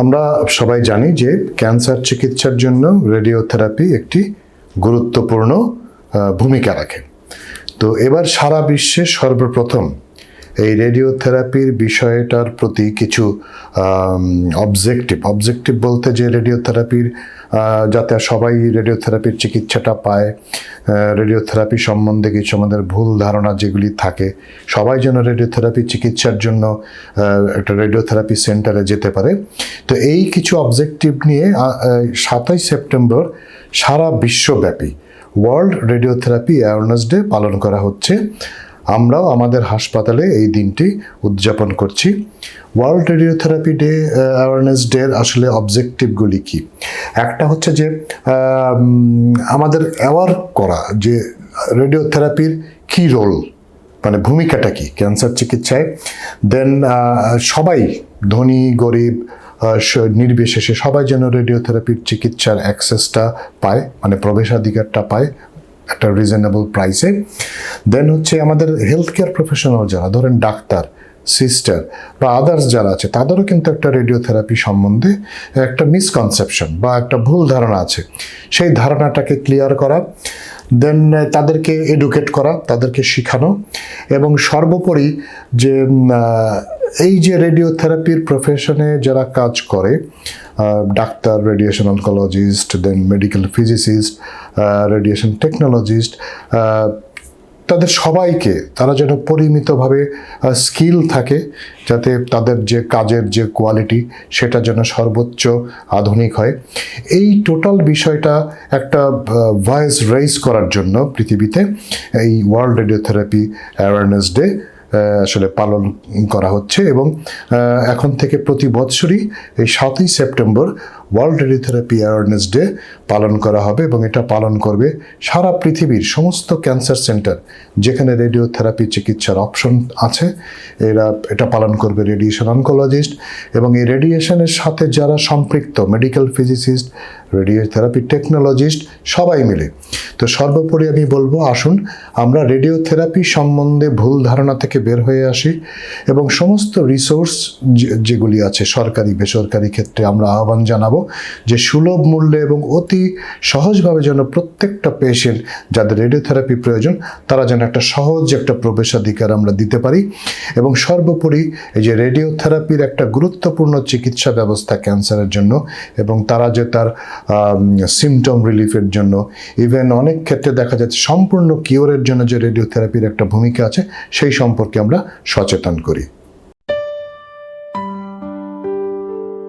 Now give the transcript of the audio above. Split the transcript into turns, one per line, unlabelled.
আমরা সবাই জানি যে ক্যান্সার চিকিৎসার জন্য রেডিওথেরাপি একটি গুরুত্বপূর্ণ ভূমিকা রাখে। তো এবার সারা বিশ্বে সর্বপ্রথম এই রেডিওথেরাপির বিষয়টার প্রতি কিছু অবজেক্টিভ অবজেক্টিভ বলতে যে রেডিওথেরাপির যাতে সবাই রেডিওথেরাপির চিকিৎসাটা পায়। রেডিওথেরাপি সম্বন্ধে কিছু আমাদের ভুল ধারণা যেগুলি থাকে, সবাই যেন রেডিওথেরাপি চিকিৎসার জন্য একটা রেডিওথেরাপি সেন্টারে যেতে পারে। তো এই কিছু অবজেক্টিভ নিয়ে সাতাই সেপ্টেম্বর সারা বিশ্বব্যাপী ওয়ার্ল্ড রেডিওথেরাপি অ্যাওয়ারনেস ডে পালন করা হচ্ছে। আমরাও আমাদের হাসপাতালে এই দিনটি উদযাপন করছি। ওয়ার্ল্ড রেডিওথেরাপি ডে অ্যাওয়ারনেস ডের আসলে অবজেক্টিভগুলি কি? একটা হচ্ছে যে আমাদের অ্যাওয়ার করা যে রেডিওথেরাপির কী রোল মানে ভূমিকাটা কি ক্যান্সার চিকিৎসায়। দেন সবাই, ধনী, গরিব নির্বিশেষে সবাই যেন রেডিওথেরাপির চিকিৎসার অ্যাক্সেসটা পায় মানে প্রবেশাধিকারটা পায় একটা রিজনেবল প্রাইসে দেন হচ্ছে আমাদের হেলথ কেয়ার প্রফেশনাল যারা, ধরেন ডাক্তার সিস্টার বা আদার্স যারা আছে, তাদেরও কিন্তু একটা রেডিওথেরাপি সম্বন্ধে একটা মিসকনসেপশন বা একটা ভুল ধারণা আছে। সেই ধারণাটাকে ক্লিয়ার করা দেন তাদেরকে এডুকেট করা, তাদেরকে শেখানো এবং সর্বোপরি যে এই যে রেডিওথেরাপির প্রফেশনে যারা কাজ করে doctor radiation oncologist then medical physicist radiation technologist তাদের সবাইকে, তারা যেন পরিমিতভাবে স্কিল থাকে, যাতে তাদের যে কাজের যে কোয়ালিটি সেটা যেন সর্বোচ্চ আধুনিক হয়। এই টোটাল বিষয়টা একটা ভয়েস রেইজ করার জন্য পৃথিবীতে এই ওয়ার্ল্ড রেডিওথেরাপি অ্যাওয়ারনেস ডে আসলে পালন করা হচ্ছে এবং এখন থেকে প্রতি বছরই এই সাতই September world radiotherapy awareness day পালন করা হবে এবং এটা পালন করবে সারা পৃথিবীর সমস্ত ক্যান্সার সেন্টার, যেখানে রেডিওথেরাপি চিকিৎসার অপশন আছে। এরা, এটা পালন করবে রেডিয়েশন অনকোলজিস্ট এবং এই রেডিয়েশনের সাথে যারা সম্পৃক্ত মেডিকেল ফিজিসিস্ট, রেডিওথেরাপি টেকনোলজিস্ট, সবাই মিলে। তো সর্বোপরি আমি বলব, আসুন, আমরা রেডিওথেরাপি সম্বন্ধে ভুল ধারণা থেকে বের হয়ে আসি এবং সমস্ত রিসোর্স যেগুলি আছে সরকারি, বেসরকারি ক্ষেত্রে আমরা আহ্বান জানাব যে সুলভ মূল্যে এবং অতি সহজভাবে যেন প্রত্যেকটা পেশেন্ট যাদের রেডিওথেরাপি প্রয়োজন, তারা যেন একটা সহজ একটা প্রবেশাধিকার আমরা দিতে পারি এবং সর্বোপরি এই যে রেডিওথেরাপির একটা গুরুত্বপূর্ণ চিকিৎসা ব্যবস্থা ক্যান্সারের জন্য এবং তারা যে তার সিমটম রিলিফের জন্য ইভেন অনেক ক্ষেত্রে দেখা যাচ্ছে সম্পূর্ণ কিওরের জন্য যে রেডিওথেরাপির একটা ভূমিকা আছে, সেই সম্পর্কে আমরা সচেতন করি।